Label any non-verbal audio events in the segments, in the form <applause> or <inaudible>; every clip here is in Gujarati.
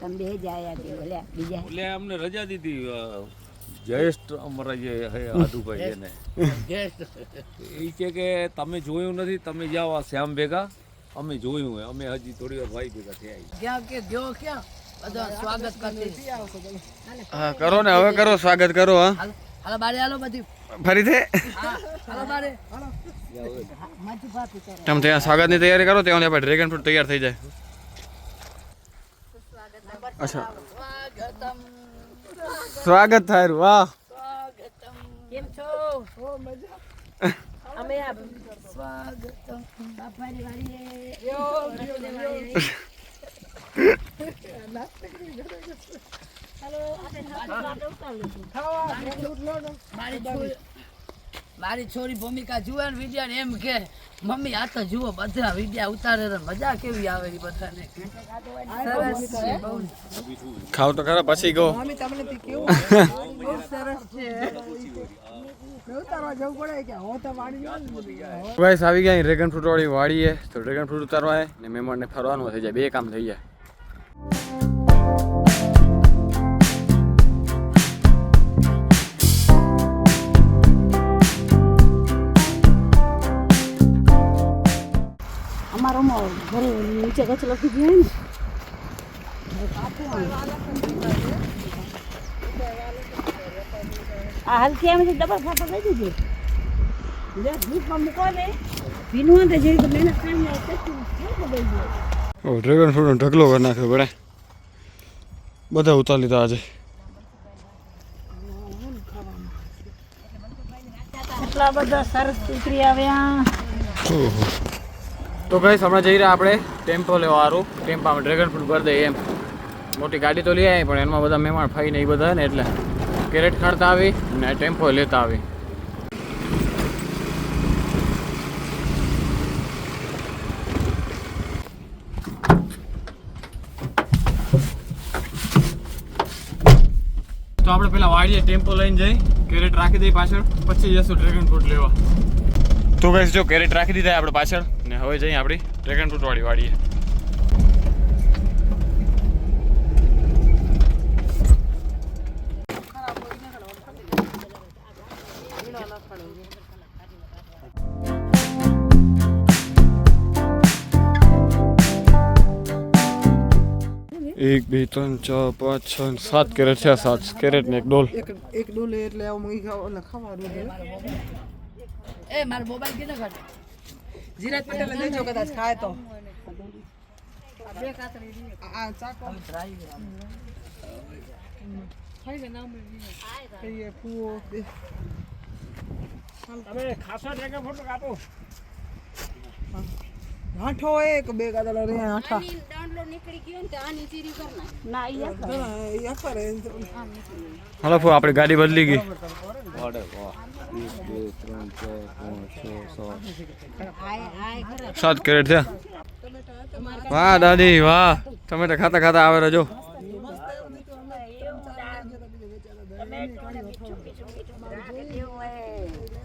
તમે બે જાય બોલ્યા બીજા. એટલે અમને રજા દીધી જયેષ્ઠ જયેશ અમારા જે આદુભાઈ એને. એ કે કે તમે જોયું નથી તમે જાઓ આ શ્યામ ભેગા. અમે જોયું અમે હજી થોડી વાર ભાઈ ભેગા થયા ક્યાં કે જો ક્યાં? બધા સ્વાગત કરતી હા કરો ને હવે કરો સ્વાગત કરો હા. હાલો હાલો બારે હાલો બધી. ફરીથી? હા હાલો બારે. મજુ તમે ત્યાં સ્વાગતની તૈયારી કરો ત્યાં આપણે ડ્રેગન ફ્રૂટ તૈયાર થઈ જાય. અચ્છા. સ્વાગતમ સ્વાગત થાય વાહ. સ્વાગતમ કેમ છો? અમે આ સ્વાગતમ બાપાની વાડીએ મારી છોરી મારી છોરી ભૂમિકા જુએ ને વિદ્યા ને એમ કે મમ્મી આ તો જુઓ બધા વિદ્યા ઉતારે છે. મજા કેવી આવે એ બધાને? સરસ છે ખાવ તો ખરા પછી ગો <laughs> ભાઈ આવી ગયા ડ્રેગન ફ્રૂટ વાળી વાડીએ. તો ડ્રેગન ફ્રૂટ ઉતારવા ને મહેમાનને ફરવાનું થઈ જાય. બે કામ થઈ જાય. નીચે કચરો લખી ગયો ને આ હલકી એમ ડબલ ફાફા લઈ દીધી ધૂપમાં મૂકો ને ભીનું હોય તો જેવી તો મહેનત કરીને ડ્રેગન ફ્રૂટનો ઢગલો કરી નાખ્યો બડે બધા ઉતારી લીધા આજે. એટલા બધા સરસ ઉતરી આવ્યા. ઓહો. તો ભાઈ હમણાં જઈ રહ્યા આપણે ટેમ્પો લેવા સારું ટેમ્પામાં ડ્રેગન ફ્રૂટ ભરી દઈએ એમ. મોટી ગાડી તો લઈ આવી પણ એમાં બધા મહેમાન ફાઈ ને એ બધા ને એટલે. કેરેટ કાઢતા આવી ને ટેમ્પો લેતા આવી. તો આપણે પેલા વાડીએ ટેમ્પો લઈને જઈ, કેરેટ રાખી દઈ પાછળ, પછી જશું ડ્રેગન ફ્રૂટ લેવા. તો ગાઈસ જો કેરેટ રાખી દીધા આપણે પાછળ હવે જઈએ આપણી ડ્રેગન ફ્રૂટ વાળી વાડીએ. એક બે ત્રણ ચાર પાંચ છ સાત કેરેટ છે સાત કેરેટ ને એક ડોલ. એક એક ડોલે એટલે આવું ખાવાનું એ મારો મોબાઈલ કેટલા કાઢ જીરાજ પટેલ દેજો કદાચ ખાય તો આ- આ ચાકો કહીએ ફૂવો બે. હા. હાંઠો એક બે કાદા રે હાલો આપણે ગાડી બદલી ગઈ છ સાત કેરેટ છે વાહ, દાદી, વાહ. ટમેટા ખાતા ખાતા આવે રજો.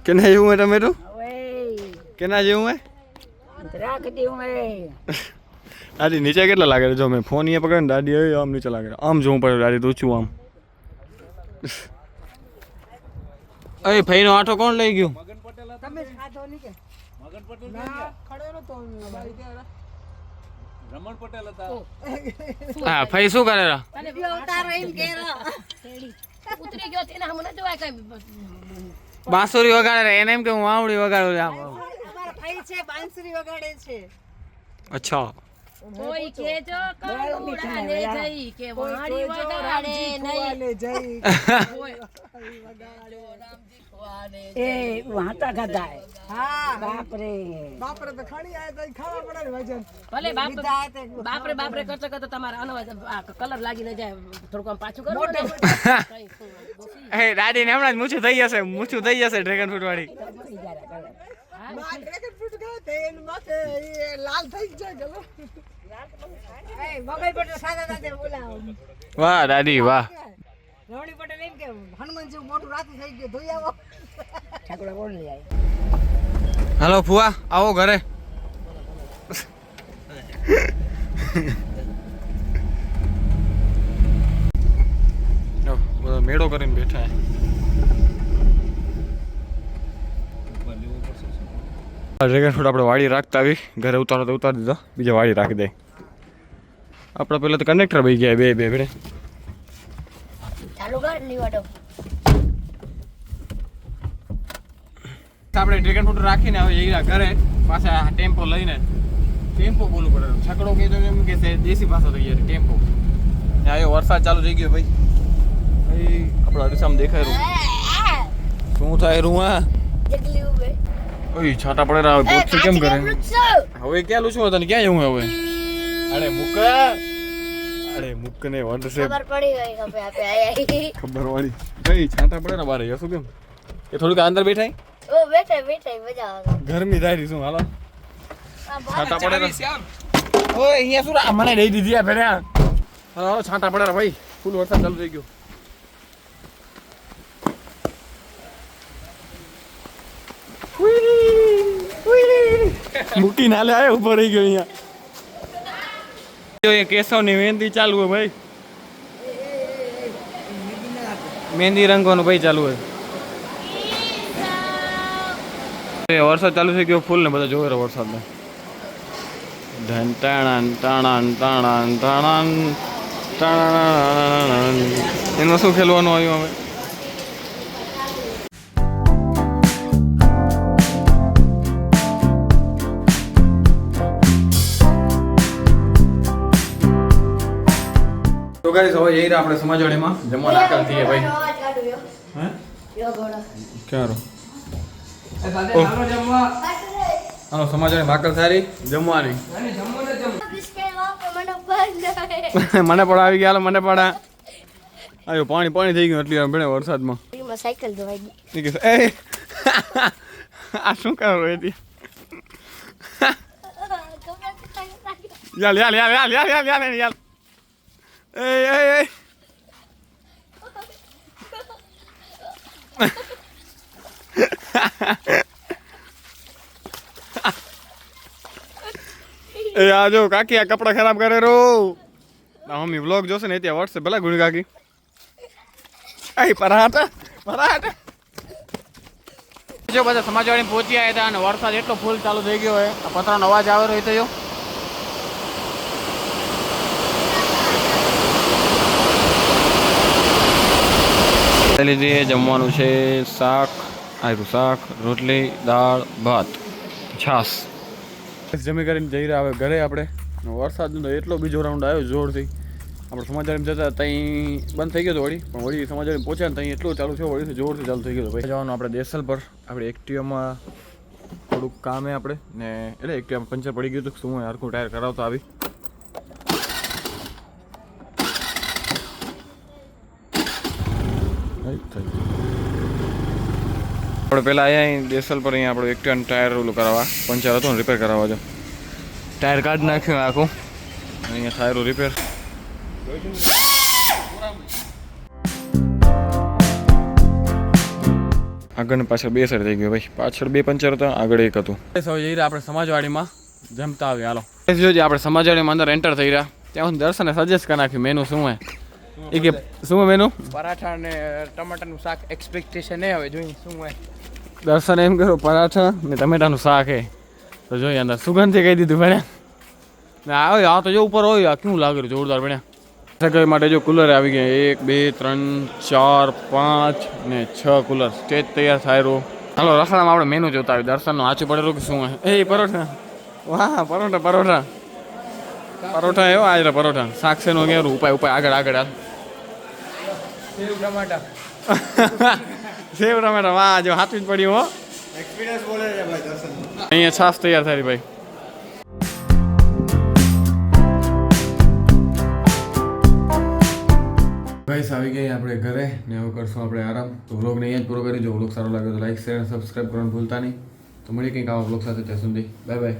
કેના જેવું હે ટમેટું કેના જેવું હે <laughs> દાદી, નીચે કેટલા લાગે છે? જો મેં ફોન અહીંયા પકડે ને, દાદી આમ નીચે લાગે આમ જોવું પડે, દાદી, તો ઊંચું આમ. <laughs> અરે ભાઈનો આઠો કોણ લઈ ગયું? તમે ખાધો નહીં કે? ના ખડે નતો બાઈ કે રમણ પટેલ હતા. હા ભાઈ શું કરે રા ઉતરી ગયો તેને હમ ન જોવાય કઈ બાંસુરી વગાડે રે એને એમ કે હું આવડી વગાડું આમ ભાઈ છે બાંસુરી વગાડે છે. અચ્છા. કોઈ કેજો કંકુડા જઈ કે વાણી વગાડે નહીં. <laughs> એ વાંટા ખાધા હા. બાપ બાપરે તો ખાણી આયા તો ખાવા પડે વજન. ભલે બાપ બાપરે બાપરે કરતો કરતા તમારા આનો કલર લાગી ન જાય. થોડુંક આમ પાછું કરો ને દાદી ને હમણાં જ મૂછું થઈ જશે. મૂછું થઈ જશે ડ્રેગન ફ્રૂટ વાળી. ડ્રેગન ફ્રૂટ ખાય તો માથે લાલ થઈ જાય ગલો વાહ દાદી વાહ. રવણી પટેલ એમ કે હનુમાનજી મોટું રાતું થઈ ગયું ધોઈ આવો. ઠાકોરા કોણ લઈ આવી હાલો ફુવા આવો ઘરે. મેળો કરીને બેઠા ડ્રેગન ફ્રૂટ આપણે વાળી રાખતા આવી. ઘરે ઉતારો તો ઉતારી દીધો. બીજા વાળી રાખી દે. આપણે પેલા તો કનેક્ટર ભાઈ ગયા બે બે ભેડે ચાલુ કર લીવાડો આપણે ડ્રેગન ફ્રૂટ રાખીને હવે એ ઘરે પાછા ટેમ્પો લઈને ટેમ્પો બોલવું પડે. છકડો કહે તો એમ કે છે દેશી ભાષા થઈ જાય ટેમ્પો. આવ્યો વરસાદ ચાલુ થઈ ગયો ભાઈ. ભાઈ આપણા અડીસામાં દેખાય રહ્યું. શું થાય રહ્યું આ ઓય છાટા પડે આવે કેમ કરે હવે ક્યાં લૂછું તને ક્યાં જવું હવે? અરે મુક. અરે મુક ને વંડ છે. ખબર પડી ગઈ કે આપે આયા ખબર વાળી. ભાઈ છાંટા પડે ને બારે યસુ કેમ? એ થોડુંક અંદર બેઠાય? ઓ બેઠા બેઠા મજા આવે. ગરમી થાય શું હાલો. છાંટા પડે ને ઓય અહીંયા શું મને દઈ દીધી આ ભેરા હાલો હાલો છાંટા પડે ને ભાઈ. ફૂલ વરસાદ ચાલુ થઈ ગયો. મૂકી નાલે આયો ઊભો રહી ગયો અહીંયા. એ કેશવની મહેંદી ચાલુ હોય ભાઈ. મહેંદી રંગવાનું ભાઈ ચાલુ હોય. વરસાદ ચાલુ થઈ ગયો ફૂલ ને બધા જોવે વરસાદ ને ધન તાણાન તાણાન તાણાન તાણાન તાણાન. એમાં શું ખેલવાનું આવ્યું અમે? ગાઈસ હવે જઈ રહ્યા આપણે સમાજવાડીમાં જમવા દાખલ થઈએ ભાઈ. હાલો સમાજવાડી ભાકર સારી જમવાની. મને પણ આવી ગયા હાલો, મને પણ આવ્યો પાણી પાણી થઈ ગયું એટલી વાર ભણે વરસાદમાં. સાયકલ ધોવાઈ ગઈ. એ <laughs> આ શું કરો એથી યાલ યાલ યાલ યાલ યાલ યાલ યાલ યાલ. એ એ એ એ આ જો, કાકી, આ કપડા ખરાબ કરે રો. ના મમ્મી વ્લોગ જોશે ને ત્યાં વોટ્સએપ ભલા ગુણી કાકી. એ પરાઠા પરાઠા. જો બધા સમાજવાડી પહોંચી આવ્યા હતા અને વરસાદ એટલો ફૂલ ચાલુ થઈ ગયો હોય પતરાનો અવાજ આવે રહ્યો થયો લીધી જમવાનું છે શાક, આયરું શાક, રોટલી, દાળ, ભાત, છાસ. જમી કરીને જઈ રહ્યા હવે ઘરે આપણે. વરસાદનો તો એટલો બીજો રાઉન્ડ આવ્યો જોરથી. આપણે સમાચારમાં જતા ત્યાં બંધ થઈ ગયો હતો વળી. પણ વળી સમાચાર પહોંચ્યા ને ત્યાં એટલું ચાલુ છે વળી જોરથી ચાલુ થઈ ગયો ભાઈ. જવાનું આપણે દેસલ પર. આપણે એક્ટિવામાં થોડુંક કામ એ આપણે. ને એટલે એક્ટિવામાં પંચર પડી ગયું હતું શું હરખું ટાયર કરાવતા આવી. આપણે પહેલાં અહીંયા અહીં દેસલ પર અહીંયા આપણે એક્ટિવાનું ટાયર ઓલું કરાવવા. પંચર હતું ને રિપેર કરાવવા જો. ટાયર કાઢી નાખ્યું આખું. અહીંયા ટાયરો રિપેર આગળ ને પાછળ બે સર થઈ ગયો ભાઈ. પાછળ બે પંચર હતા આગળ એક હતું. સૌ જઈ રહ્યા આપણે સમાજવાડીમાં. જમતા આવી હાલો. જોજે આપણે સમાજવાડીમાં અંદર એન્ટર થઈ રહ્યા. ત્યાં હું દર્શને સજેસ્ટ કરી નાખ્યું મેનુ શું હે. એ કે શું મેનુ પરાઠા અને ટમાટાનું શાક એક્સપેક્ટેશન નહીં હવે જોઈએ શું હોય દર્શન એમ કરો પરાઠા ને ટમેટાનું શાક હે તો જોઈએ અંદર સુગંધથી કહી દીધું ભણ્યા ને આવે આ તો જો ઉપર હોય આ કેવું લાગે જોરદાર ભણ્યા સગાઈ માટે જો કુલર આવી ગયા. એક બે ત્રણ ચાર પાંચ ને છ કુલર. સ્ટેજ તૈયાર થાય રહ્યું. હાલો રસોડામાં આપણે મેનુ જોતા આવી દર્શનનું આચું પડેલું કે શું એ પરોઠા. વાહ પરોઠા પરોઠા. પરોઠા એવો આજે પરોઠા. સાક્ષીનો ઘેરું. ઉપાય ઉપાય. આગળ આગળ હાલ. સેવ ટમાટા. સેવ ટમાટા વાહ જો હાથવી જ પડ્યું હો. અહીંયા છાશ તૈયાર થાય ભાઈ. ગાઈસ આવી ગઈ આપણે ઘરે ને હવે કરશું આપણે આરામ. તો વ્લોગને અહીંયા જ પૂરો કરી. જો વ્લોગ સારો લાગે તો લાઈક શેર અને સબસ્ક્રાઈબ કરવાનું ભૂલતા નહીં. તો મળી કંઈક આવા વ્લોગ સાથે. ત્યાં સુધી બાય બાય